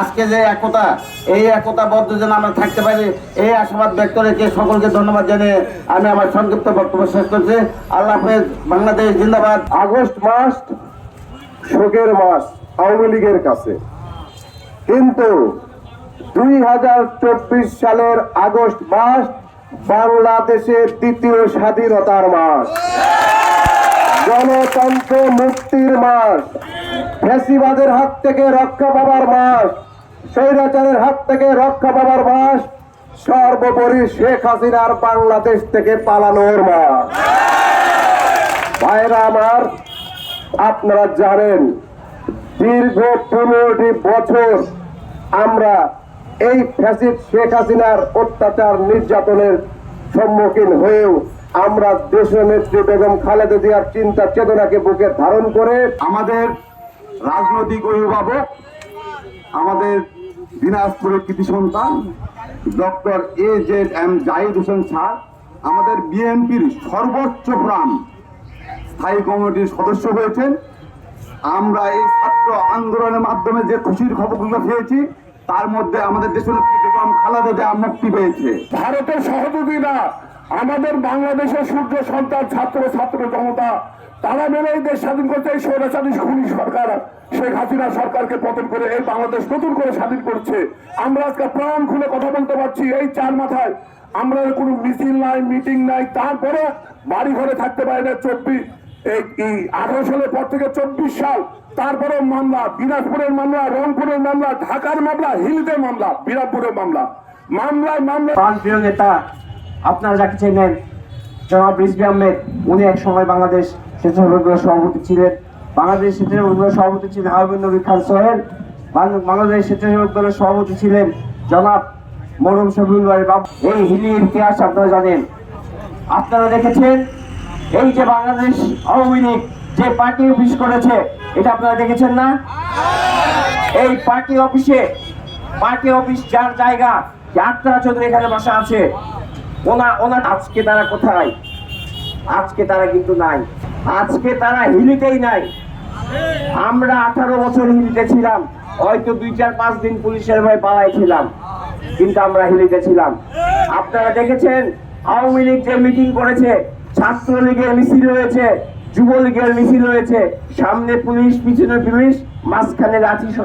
আজকে যে একতা, এই একতাবদ্ধ যেন আমরা থাকতে পারি, এই আশাবাদ ব্যক্ত রেখে সকলকে ধন্যবাদ জানিয়ে আমি আমার সংক্ষিপ্ত বক্তব্য শেষ করছি। আল্লাহ হাফেজ, বাংলাদেশ জিন্দাবাদ। আগস্ট মাস শোকের মাস আওয়ামী লীগের কাছে। কিন্তু দুই হাজার চব্বিশ সালের আগস্ট মাস বাংলাদেশের দ্বিতীয় স্বাধীনতার মাস। গণতন্ত্র মুক্তির মাস ফ্যাসিবাদের হাত থেকে রক্ষা পাবার মাস স্বৈরাচারের হাত থেকে রক্ষা পাবার মাস সর্বোপরি শেখ হাসিনার বাংলাদেশ থেকে পালানোর মাস ভাইরা আমার, আপনারা জানেন, দীর্ঘ পনেরোটি বছর আমরা এই ফ্যাসিড শেখ হাসিনার অত্যাচার নির্যাতনের সম্মুখীন হয়েও আমরা দেশনেত্রী বেগম খালেদা জিয়ার চিন্তা চেতনাকে বুকে ধারণ করে আমাদের রাজনৈতিক অভিভাবক, আমাদের দিনাজপুরের কৃতি সন্তান, doctor A Z M Zahid Hossain sir, আমাদের বিএনপির সর্বোচ্চ প্রাণ স্থায়ী কমিটির সদস্য হয়েছেন। আমরা এই ছাত্র আন্দোলনের মাধ্যমে যে খুশির খবরগুলো পেয়েছি, তার মধ্যে আমাদের দেশের বেগম খালেদা জিয়া মুক্তি পেয়েছে। ভারতের সহযোগীরা আমাদের বাংলাদেশের সূর্য সন্তান, ছাত্র ছাত্র জনতা, তারা মিলে এই দেশ স্বাধীন করতে এই স্বৈরাচারী খুনি সরকার, শেখ হাসিনা সরকারকে পতন করে এই বাংলাদেশ নতুন করে স্বাধীন করছে। আমরা আজকে প্রাণ খুলে কথা বলতে পারছি, এই চার মাথায়। আমরা কোনো মিছিল নাই, মিটিং নাই, তারপরে বাড়ি ঘরে থাকতে পারি না চব্বিশ, এই আঠারো সালের পর থেকে চব্বিশ সাল তারপরে মামলা, দিনাজপুরের মামলা, রংপুরের মামলা, ঢাকার মামলা হিলিদের মামলা বিরাটপুরের মামলা। মামলায় মামলা প্রাণপ্রিয় নেতা আপনারা যাকে চেনেন, জনাব রিজভি আহমেদ, উনি এক সময় বাংলাদেশ স্বেচ্ছাসেবকদের সভাপতি ছিলেন। বাংলাদেশ স্বেচ্ছাসেবকদের সভাপতি ছিলেন হাবিব নবী খান সোহেল। বাংলাদেশ স্বেচ্ছাসেবক দলের সভাপতি ছিলেন জনাব মরম শফিউল বাবু। এই হিলির ইতিহাস আপনারা জানেন। আপনারা দেখেছেন, এই যে বাংলাদেশ আওয়ামী লীগ যে পার্টি অফিস করেছে, এটা আপনারা দেখেছেন না? এই পার্টি অফিসে, পার্টি অফিস যার জায়গা যাত্রা চৌধুরী এখানে বসা আছে ওনা ওনা আজকে তারা কোথায়? আজকে তারা কিন্তু নাই। আজকে তারা হিলিতেই নাই। আমরা আঠারো বছর হিলিতে ছিলাম। হয়তো দুই, চার, পাঁচ দিন পুলিশের ভয় পালাই ছিলাম। কিন্তু আমরা হিলিতে ছিলাম। আপনারা দেখেছেন? আওয়ামী লীগ যে মিটিং করেছে ছাত্র লীগের মিছিল হয়েছে, যুবলীগের মিছিল হয়েছে, সামনে পুলিশ, পিছনে পুলিশ, মাঝখানে লাঠি সোটা